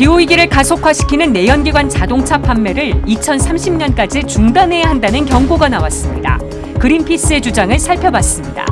기후위기를 가속화시키는 내연기관 자동차 판매를 2030년까지 중단해야 한다는 경고가 나왔습니다. 그린피스의 주장을 살펴봤습니다.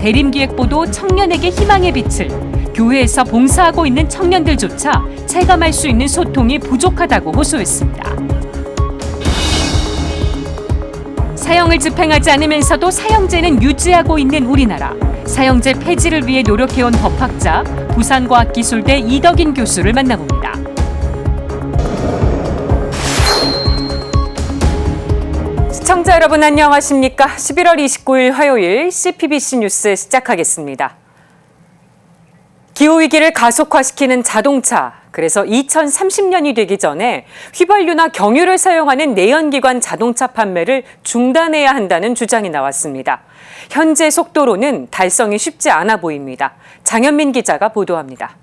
대림기획보도 청년에게 희망의 빛을 교회에서 봉사하고 있는 청년들조차 체감할 수 있는 소통이 부족하다고 호소했습니다. 사형을 집행하지 않으면서도 사형제는 유지하고 있는 우리나라. 사형제 폐지를 위해 노력해온 법학자 부산과학기술대 이덕인 교수를 만나봅니다. 시청자 여러분 안녕하십니까? 11월 29일 화요일 CPBC 뉴스 시작하겠습니다. 기후위기를 가속화시키는 자동차. 그래서 2030년이 되기 전에 휘발유나 경유를 사용하는 내연기관 자동차 판매를 중단해야 한다는 주장이 나왔습니다. 현재 속도로는 달성이 쉽지 않아 보입니다. 장현민 기자가 보도합니다.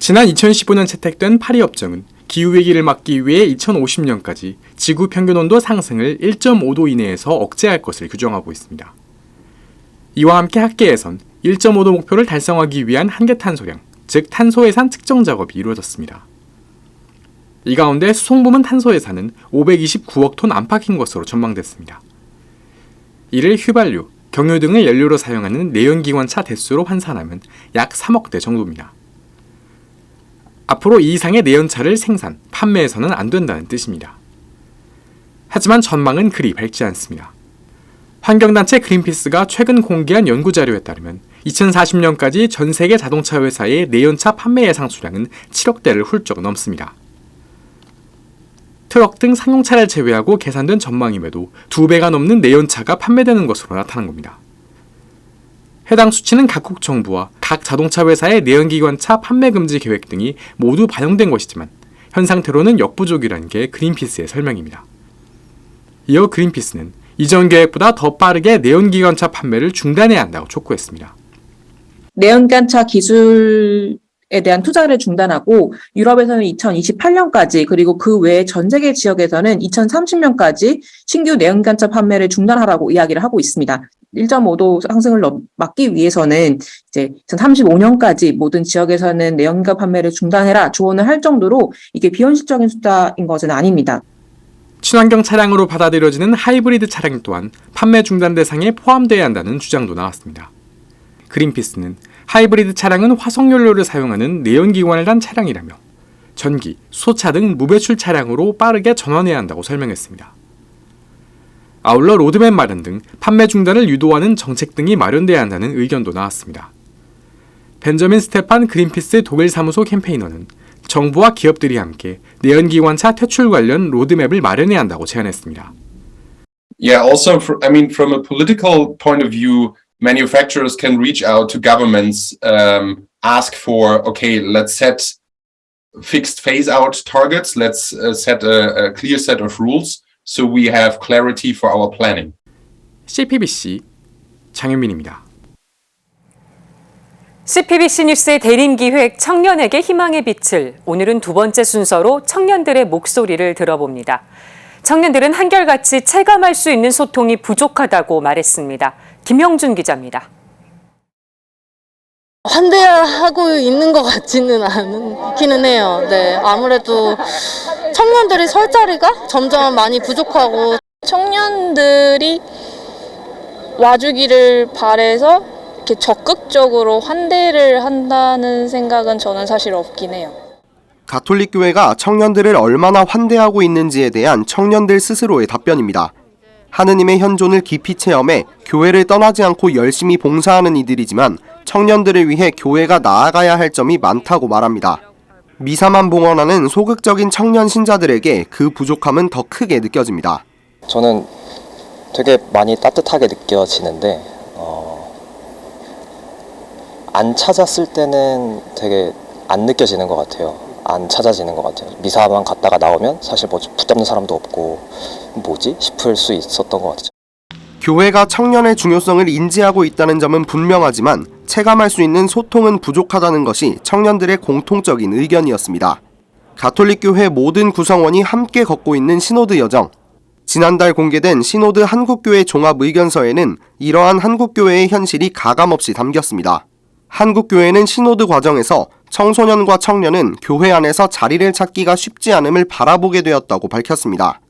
지난 2015년 채택된 파리 협정은 기후 위기를 막기 위해 2050년까지 지구 평균 온도 상승을 1.5도 이내에서 억제할 것을 규정하고 있습니다. 이와 함께 학계에선 1.5도 목표를 달성하기 위한 한계 탄소량, 즉 탄소 해산 측정 작업이 이루어졌습니다. 이 가운데 수송부문 탄소 해산은 529억 톤 안팎인 것으로 전망됐습니다. 이를 휘발유, 경유 등을 연료로 사용하는 내연기관차 대수로 환산하면 약 3억 대 정도입니다. 앞으로 이 이상의 내연차를 생산, 판매해서는 안 된다는 뜻입니다. 하지만 전망은 그리 밝지 않습니다. 환경단체 그린피스가 최근 공개한 연구자료에 따르면 2040년까지 전 세계 자동차 회사의 내연차 판매 예상 수량은 7억 대를 훌쩍 넘습니다. 트럭 등 상용차를 제외하고 계산된 전망임에도 두 배가 넘는 내연차가 판매되는 것으로 나타난 겁니다. 해당 수치는 각국 정부와 각 자동차 회사의 내연기관차 판매 금지 계획 등이 모두 반영된 것이지만 현 상태로는 역부족이라는 게 그린피스의 설명입니다. 이어 그린피스는 이전 계획보다 더 빠르게 내연기관차 판매를 중단해야 한다고 촉구했습니다. 내연기관차 기술 에 대한 투자를 중단하고 유럽에서는 2028년까지 그리고 그 외 전 세계 지역에서는 2030년까지 신규 내연기관차 판매를 중단하라고 이야기를 하고 있습니다. 1.5도 상승을 넘- 막기 위해서는 이제 2035년까지 모든 지역에서는 내연기관 판매를 중단해라 조언을 할 정도로 이게 비현실적인 숫자인 것은 아닙니다. 친환경 차량으로 받아들여지는 하이브리드 차량 또한 판매 중단 대상에 포함돼야 한다는 주장도 나왔습니다. 그린피스는 하이브리드 차량은 화석연료를 사용하는 내연기관을 단 차량이라며 전기, 수소차 등 무배출 차량으로 빠르게 전환해야 한다고 설명했습니다. 아울러 로드맵 마련 등 판매 중단을 유도하는 정책 등이 마련돼야 한다는 의견도 나왔습니다. 벤저민 스테판 그린피스 독일 사무소 캠페이너는 정부와 기업들이 함께 내연기관차 퇴출 관련 로드맵을 마련해야 한다고 제안했습니다. Yeah, also, fr I mean, from a political point of view, manufacturers can reach out to governments, um, ask for, okay, let's set fixed phase out targets, let's uh, set a, a clear set of rules so we have clarity for our planning. CPBC 장현민입니다. CPBC 뉴스의 대림기획 청년에게 희망의 빛을 오늘은 두 번째 순서로 청년들의 목소리를 들어봅니다. 청년들은 한결같이 체감할 수 있는 소통이 부족하다고 말했습니다. 김영준 기자입니다. 환대하고 있는 것 같지는 않기는 해요. 네, 아무래도 청년들이 설 자리가 점점 많이 부족하고 청년들이 와주기를 바래서 이렇게 적극적으로 환대를 한다는 생각은 저는 사실 없긴 해요. 가톨릭 교회가 청년들을 얼마나 환대하고 있는지에 대한 청년들 스스로의 답변입니다. 하느님의 현존을 깊이 체험해 교회를 떠나지 않고 열심히 봉사하는 이들이지만 청년들을 위해 교회가 나아가야 할 점이 많다고 말합니다. 미사만 봉헌하는 소극적인 청년 신자들에게 그 부족함은 더 크게 느껴집니다. 저는 되게 많이 따뜻하게 느껴지는데 어, 안 찾았을 때는 되게 안 느껴지는 것 같아요. 안 찾아지는 것 같아요. 미사만 갔다가 나오면 사실 뭐 붙잡는 사람도 없고 뭐지 싶을 수 있었던 것 같아요. 교회가 청년의 중요성을 인지하고 있다는 점은 분명하지만 체감할 수 있는 소통은 부족하다는 것이 청년들의 공통적인 의견이었습니다. 가톨릭 교회 모든 구성원이 함께 걷고 있는 시노드 여정. 지난달 공개된 시노드 한국교회 종합 의견서에는 이러한 한국교회의 현실이 가감없이 담겼습니다. 한국교회는 신호드 과정에서 청소년과 청년은 교회 안에서 자리를 찾기가 쉽지 않음을 바라보게 되었다고 밝혔습니다.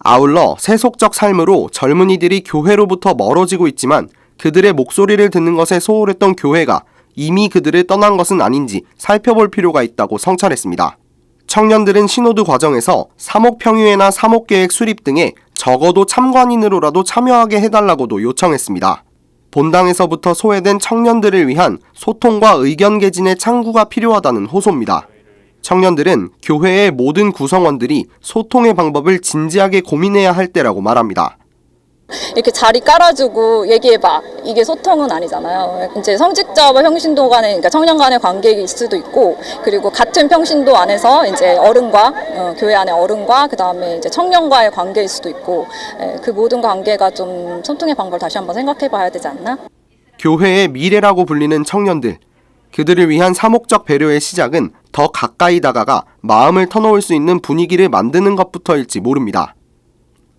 아울러 세속적 삶으로 젊은이들이 교회로부터 멀어지고 있지만 그들의 목소리를 듣는 것에 소홀했던 교회가 이미 그들을 떠난 것은 아닌지 살펴볼 필요가 있다고 성찰했습니다. 청년들은 신호드 과정에서 사목평의회나 사목계획 수립 등에 적어도 참관인으로라도 참여하게 해달라고도 요청했습니다. 본당에서부터 소외된 청년들을 위한 소통과 의견 개진의 창구가 필요하다는 호소입니다. 청년들은 교회의 모든 구성원들이 소통의 방법을 진지하게 고민해야 할 때라고 말합니다. 이렇게 자리 깔아주고 얘기해봐. 이게 소통은 아니잖아요. 이제 성직자와 평신도 간의, 그러니까 청년 간의 관계일 수도 있고, 그리고 같은 평신도 안에서 이제 어른과, 어, 교회 안에 어른과, 그 다음에 이제 청년과의 관계일 수도 있고, 예, 그 모든 관계가 좀 소통의 방법을 다시 한번 생각해 봐야 되지 않나? 교회의 미래라고 불리는 청년들. 그들을 위한 사목적 배려의 시작은 더 가까이 다가가 마음을 터놓을 수 있는 분위기를 만드는 것부터일지 모릅니다.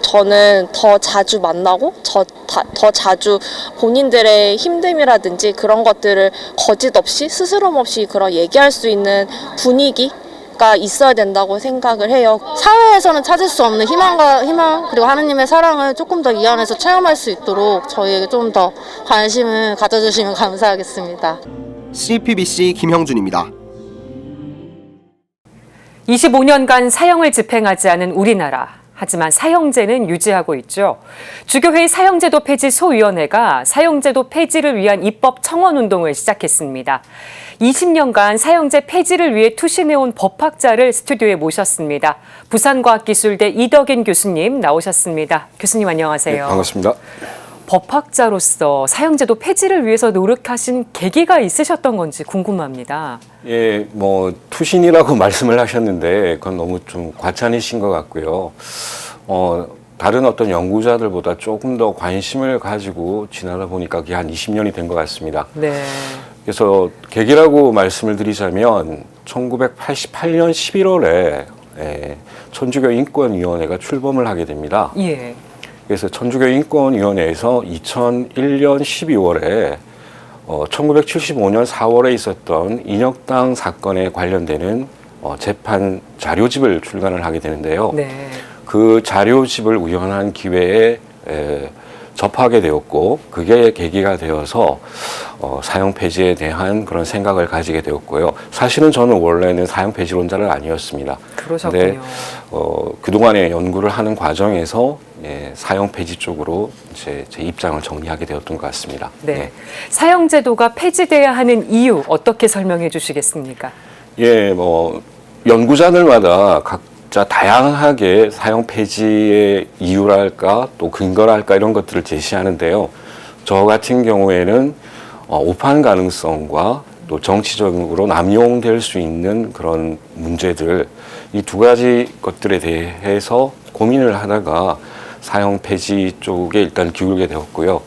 저는 더 자주 만나고 저, 다- 더 자주 본인들의 힘듦이라든지 그런 것들을 거짓 없이 스스럼 없이 그런 얘기할 수 있는 분위기 가 있어야 된다고 생각을 해요. 사회에서는 찾을 수 없는 희망과 희망 그리고 하느님의 사랑을 조금 더 이 안에서 체험할 수 있도록 저희에게 좀 더 관심을 가져주시면 감사하겠습니다. CPBC 김형준입니다. 25년간 사형을 집행하지 않은 우리나라. 하지만 사형제는 유지하고 있죠. 주교회의 사형제도 폐지 소위원회가 사형제도 폐지를 위한 입법 청원 운동을 시작했습니다. 20년간 사형제 폐지를 위해 투신해온 법학자를 스튜디오에 모셨습니다. 부산과학기술대 이덕인 교수님 나오셨습니다. 교수님 안녕하세요. 반갑습니다. 법학자로서 사형제도 폐지를 위해서 노력하신 계기가 있으셨던 건지 궁금합니다. 예, 뭐 투신이라고 말씀을 하셨는데 그건 너무 좀 과찬이신 것 같고요. 어, 다른 어떤 연구자들보다 조금 더 관심을 가지고 지나다 보니까 그게 한 20년이 된 것 같습니다. 네. 그래서 계기라고 말씀을 드리자면 1988년 11월에 예, 천주교 인권위원회가 출범을 하게 됩니다. 예. 그래서 천주교 인권위원회에서 2001년 12월에 어, 1975년 4월에 있었던 인혁당 사건에 관련되는 어, 재판 자료집을 출간을 하게 되는데요. 네. 그 자료집을 우연한 기회에 에, 접하게 되었고 그게 계기가 되어서 어, 사형 폐지에 대한 그런 생각을 가지게 되었고요. 사실은 저는 원래는 사형 폐지론자는 아니었습니다. 그러셨군요. 근데 어, 그동안의 연구를 하는 과정에서 예, 사형 폐지 쪽으로 제, 제 입장을 정리하게 되었던 것 같습니다. 네. 사형 제도가 폐지돼야 하는 이유 어떻게 설명해 주시겠습니까? 예, 뭐 연구자들마다 각 자 다양하게 사형 폐지의 이유랄까 또 근거랄까 이런 것들을 제시하는데요. 저 같은 경우에는 어, 오판 가능성과 또 정치적으로 남용될 수 있는 그런 문제들 이 두 가지 것들에 대해서 고민을 하다가 사형 폐지 쪽에 일단 기울게 되었고요.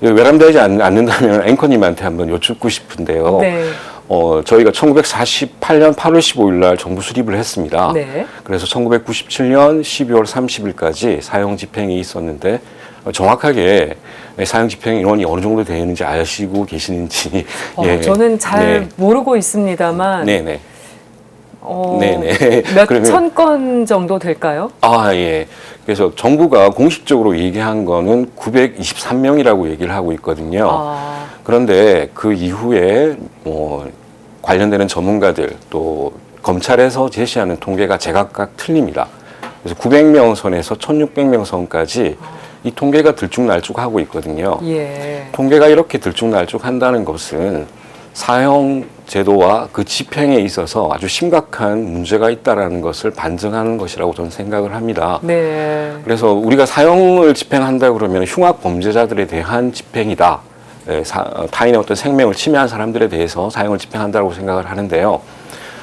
외람되지 않- 않는다면 앵커님한테 한번 여쭙고 싶은데요. 네. 어, 저희가 1948년 8월 15일 날 정부 수립을 했습니다. 네. 그래서 1997년 12월 30일까지 사형 집행이 있었는데 어, 정확하게 사형 집행 인원이 어느 정도 되는지 아시고 계시는지 어, 예. 저는 잘 네. 모르고 있습니다만 네네. 어, 네네. 몇 그러면- 천건 정도 될까요? 아, 예. 그래서 정부가 공식적으로 얘기한 거는 923명이라고 얘기를 하고 있거든요. 아, 그런데 그 이후에 뭐 관련되는 전문가들 또 검찰에서 제시하는 통계가 제각각 틀립니다. 그래서 900명 선에서 1600명 선까지 이 통계가 들쭉날쭉하고 있거든요. 예. 통계가 이렇게 들쭉날쭉한다는 것은 사형 제도와 그 집행에 있어서 아주 심각한 문제가 있다라는 것을 반증하는 것이라고 저는 생각을 합니다. 네. 그래서 우리가 사형을 집행한다 그러면 흉악 범죄자들에 대한 집행이다. 예, 사- 어, 타인의 어떤 생명을 침해한 사람들에 대해서 사형을 집행한다고 생각을 하는데요.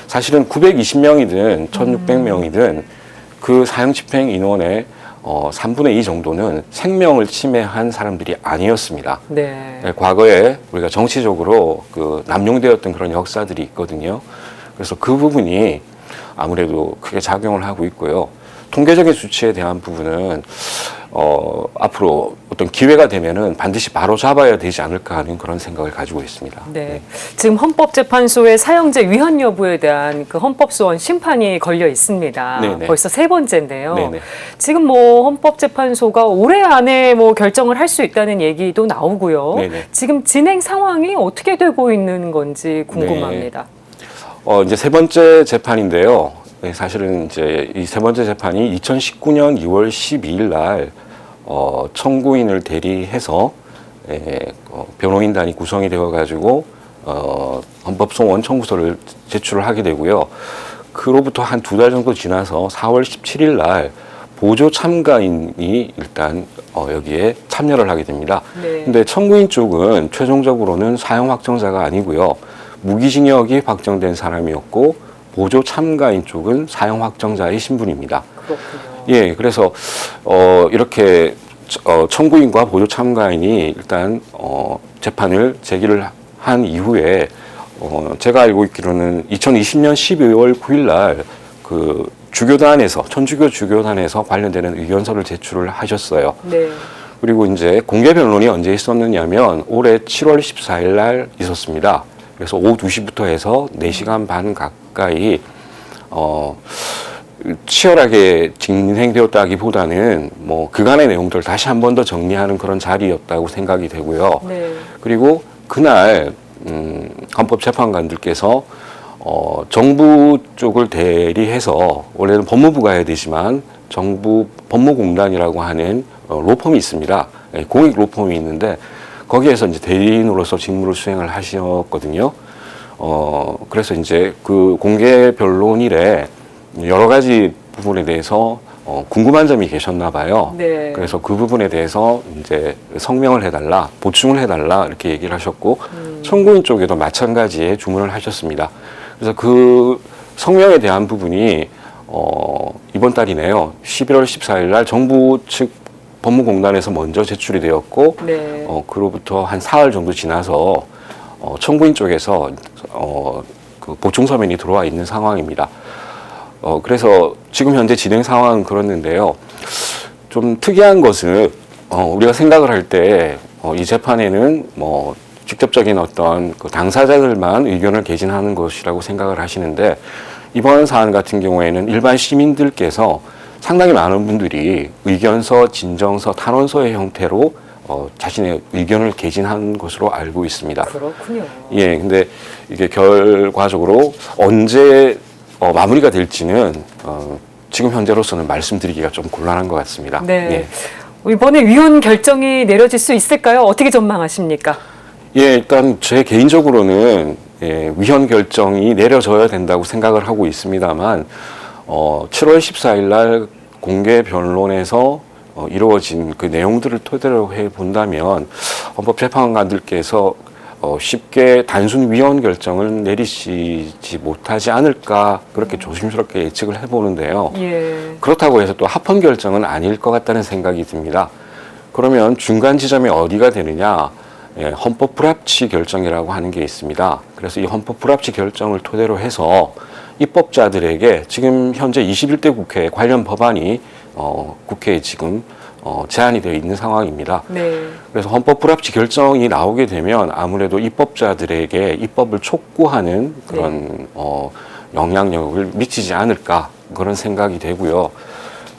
사실은 920명이든 1600명이든 그 사형 집행 인원의 어, 3분의 2 정도는 생명을 침해한 사람들이 아니었습니다. 네. 예, 과거에 우리가 정치적으로 그 남용되었던 그런 역사들이 있거든요. 그래서 그 부분이 아무래도 크게 작용을 하고 있고요. 통계적인 수치에 대한 부분은 어, 앞으로 어떤 기회가 되면은 반드시 바로 잡아야 되지 않을까 하는 그런 생각을 가지고 있습니다. 네. 지금 헌법재판소의 사형제 위헌 여부에 대한 그 헌법소원 심판이 걸려 있습니다. 네네. 벌써 세 번째인데요. 네네. 지금 뭐 헌법재판소가 올해 안에 뭐 결정을 할 수 있다는 얘기도 나오고요. 네네. 지금 진행 상황이 어떻게 되고 있는 건지 궁금합니다. 어, 이제 세 번째 재판인데요. 네, 사실은 이제 이 세 번째 재판이 2019년 2월 12일 날 어, 청구인을 대리해서 에, 어, 변호인단이 구성이 되어 가지고 어, 헌법소원 청구서를 제출을 하게 되고요. 그로부터 한 두 달 정도 지나서 4월 17일 날 보조 참가인이 일단 어, 여기에 참여를 하게 됩니다. 네. 근데 청구인 쪽은 최종적으로는 사형 확정자가 아니고요. 무기징역이 확정된 사람이었고 보조 참가인 쪽은 사형 확정자의 신분입니다. 그렇군요. 예, 그래서 어 이렇게 어 청구인과 보조 참가인이 일단 어 재판을 제기를 한 이후에 어 제가 알고 있기로는 2020년 12월 9일 날그 주교단에서 천주교 주교단에서 관련되는 의견서를 제출을 하셨어요. 네. 그리고 이제 공개 변론이 언제 있었느냐면 올해 7월 14일 날 있었습니다. 그래서 오후 2시부터 해서 4시간 반 가까이 어 치열하게 진행되었다기보다는 뭐 그간의 내용들을 다시 한 번 더 정리하는 그런 자리였다고 생각이 되고요. 네. 그리고 그날 음, 헌법재판관들께서 어, 정부 쪽을 대리해서 원래는 법무부가 해야 되지만 정부 법무공단이라고 하는 어, 로펌이 있습니다. 예, 공익 로펌이 있는데 거기에서 이제 대리인으로서 직무를 수행을 하셨거든요. 어, 그래서 이제 그 공개 변론일에 여러 가지 부분에 대해서 어, 궁금한 점이 계셨나 봐요. 네. 그래서 그 부분에 대해서 이제 성명을 해달라, 보충을 해달라 이렇게 얘기를 하셨고 청구인 쪽에도 마찬가지의 주문을 하셨습니다. 그래서 그 성명에 대한 부분이 어, 이번 달이네요. 11월 14일 날 정부 측 법무공단에서 먼저 제출이 되었고 네. 어, 그로부터 한 사흘 정도 지나서 어, 청구인 쪽에서 어, 그 보충 서면이 들어와 있는 상황입니다. 어, 그래서 지금 현재 진행 상황은 그렇는데요. 좀 특이한 것은 어, 우리가 생각을 할때 어, 이 재판에는 뭐 직접적인 어떤 그 당사자들만 의견을 개진하는 것이라고 생각을 하시는데 이번 사안 같은 경우에는 일반 시민들께서 상당히 많은 분들이 의견서, 진정서, 탄원서의 형태로 어, 자신의 의견을 개진한 것으로 알고 있습니다. 그렇군요. 예, 근데 이게 결과적으로 언제 어, 마무리가 될지는 어, 지금 현재로서는 말씀드리기가 좀 곤란한 것 같습니다. 네. 예. 이번에 위헌 결정이 내려질 수 있을까요? 어떻게 전망하십니까? 예, 일단 제 개인적으로는 예, 위헌 결정이 내려져야 된다고 생각을 하고 있습니다만 어, 7월 14일 날 공개 변론에서 어, 이루어진 그 내용들을 토대로 해 본다면 헌법재판관들께서 어, 쉽게 단순 위헌 결정을 내리시지 못하지 않을까 그렇게 조심스럽게 예측을 해보는데요. 예. 그렇다고 해서 또 합헌 결정은 아닐 것 같다는 생각이 듭니다. 그러면 중간 지점이 어디가 되느냐? 예, 헌법 불합치 결정이라고 하는 게 있습니다. 그래서 이 헌법 불합치 결정을 토대로 해서 입법자들에게 지금 현재 21대 국회 관련 법안이 어, 국회에 지금 어, 제안이 되어 있는 상황입니다. 네. 그래서 헌법 불합치 결정이 나오게 되면 아무래도 입법자들에게 입법을 촉구하는 그런 어, 영향력을 미치지 않을까 그런 생각이 되고요.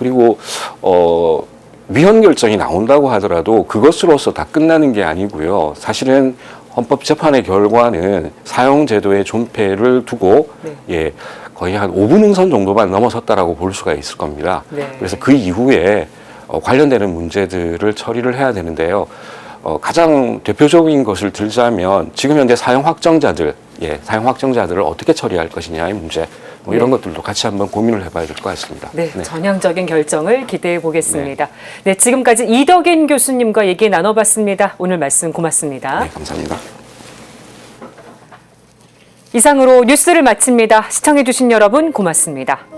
그리고 어, 위헌 결정이 나온다고 하더라도 그것으로서 다 끝나는 게 아니고요. 사실은 헌법재판의 결과는 사용제도의 존폐를 두고 네. 예 거의 한 5분 응선 정도만 넘어섰다라고 볼 수가 있을 겁니다. 네. 그래서 그 이후에 어, 관련되는 문제들을 처리를 해야 되는데요. 어, 가장 대표적인 것을 들자면 지금 현재 사용 확정자들, 예, 사용 확정자들을 어떻게 처리할 것이냐의 문제, 뭐 이런 것들도 같이 한번 고민을 해봐야 될 것 같습니다. 네, 전향적인 결정을 기대해 보겠습니다. 네. 지금까지 이덕인 교수님과 얘기 나눠봤습니다. 오늘 말씀 고맙습니다. 네, 감사합니다. 이상으로 뉴스를 마칩니다. 시청해주신 여러분 고맙습니다.